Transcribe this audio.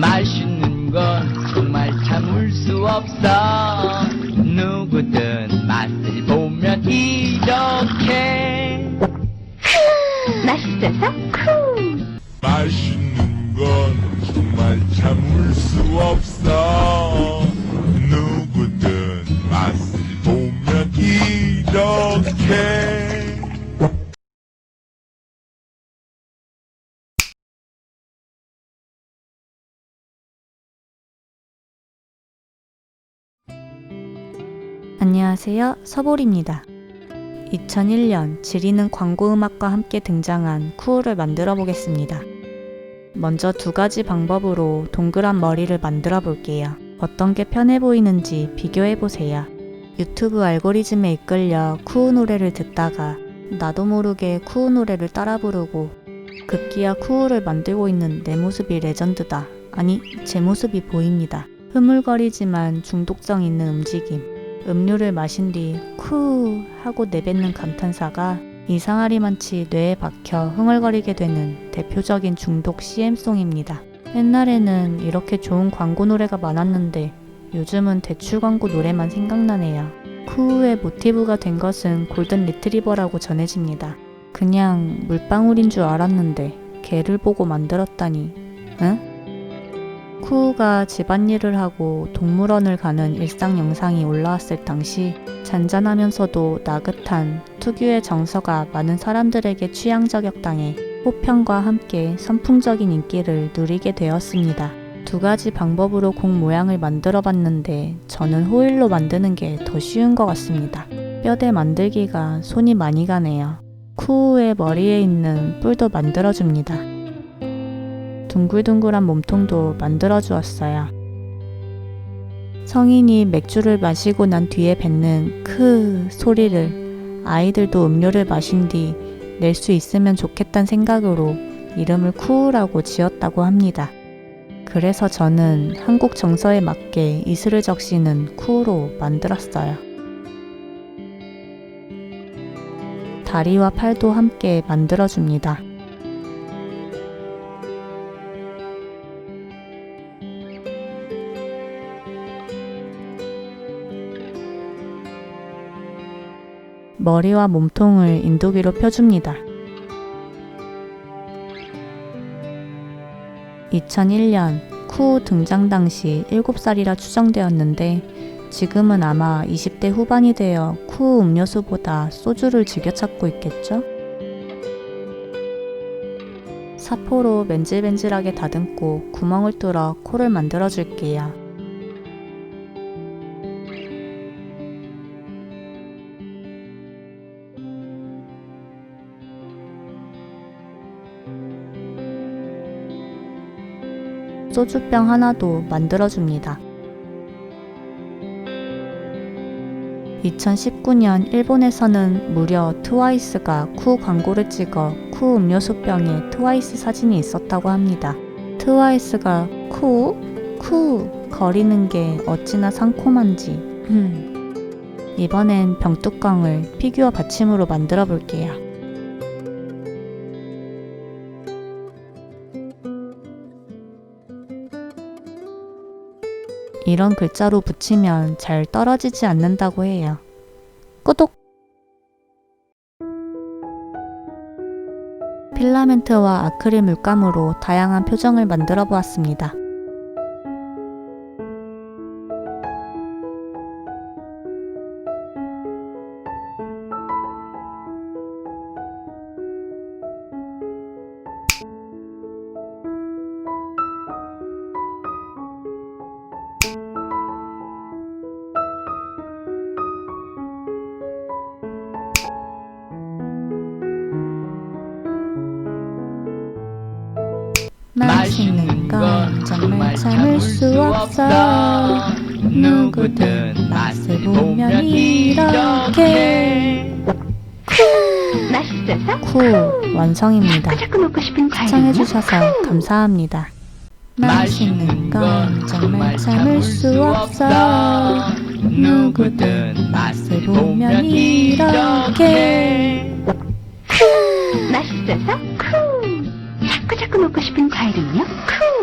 맛있는 건 정말 참을 수 없어. 누구든 맛을 보면 이렇게 안녕하세요. 서볼입니다. 2001년 지리는 광고음악과 함께 등장한 쿠우를 만들어 보겠습니다. 먼저 두 가지 방법으로 동그란 머리를 만들어 볼게요. 어떤 게 편해 보이는지 비교해 보세요. 유튜브 알고리즘에 이끌려 쿠우 노래를 듣다가 나도 모르게 쿠우 노래를 따라 부르고 급기야 쿠우를 만들고 있는 내 모습이 레전드다. 아니, 제 모습이 보입니다. 흐물거리지만 중독성 있는 움직임. 음료를 마신 뒤 쿠 하고 내뱉는 감탄사가 이상하리만치 뇌에 박혀 흥얼거리게 되는 대표적인 중독 CM송입니다. 옛날에는 이렇게 좋은 광고 노래가 많았는데 요즘은 대출 광고 노래만 생각나네요. 쿠의 모티브가 된 것은 골든 리트리버라고 전해집니다. 그냥 물방울인 줄 알았는데 개를 보고 만들었다니. 응? 쿠우가 집안일을 하고 동물원을 가는 일상 영상이 올라왔을 당시 잔잔하면서도 나긋한 특유의 정서가 많은 사람들에게 취향 저격당해 호평과 함께 선풍적인 인기를 누리게 되었습니다. 두 가지 방법으로 곡 모양을 만들어 봤는데 저는 호일로 만드는 게 더 쉬운 것 같습니다. 뼈대 만들기가 손이 많이 가네요. 쿠우의 머리에 있는 뿔도 만들어 줍니다. 둥글둥글한 몸통도 만들어 주었어요. 성인이 맥주를 마시고 난 뒤에 뱉는 크 소리를 아이들도 음료를 마신 뒤 낼 수 있으면 좋겠다는 생각으로 이름을 쿠우라고 지었다고 합니다. 그래서 저는 한국 정서에 맞게 이슬을 적시는 쿠우로 만들었어요. 다리와 팔도 함께 만들어줍니다. 머리와 몸통을 인도기로 펴줍니다. 2001년 쿠 등장 당시 7살이라 추정되었는데 지금은 아마 20대 후반이 되어 쿠 음료수보다 소주를 즐겨 찾고 있겠죠? 사포로 맨질맨질하게 다듬고 구멍을 뚫어 코를 만들어 줄게요. 소주병 하나도 만들어줍니다. 2019년 일본에서는 무려 트와이스가 쿠 광고를 찍어 쿠 음료수병에 트와이스 사진이 있었다고 합니다. 트와이스가 쿠? 쿠 거리는 게 어찌나 상콤한지. 음. 이번엔 병뚜껑을 피규어 받침으로 만들어 볼게요. 이런 글자로 붙이면 잘 떨어지지 않는다고 해요. 꾸독! 필라멘트와 아크릴 물감으로 다양한 표정을 만들어 보았습니다. 맛있는 건 정말 참을 수 없어. 누구든 맛을 보면 이렇게. 맛있어서 쿠 완성입니다. 자꾸 먹고 싶은 과일은요? 시청해주셔서 감사합니다. 맛있는 건 정말 참을 수 없어. 누구든 맛을 보면 이렇게. 맛있어서 먹고 싶은 과일은요? 쿨.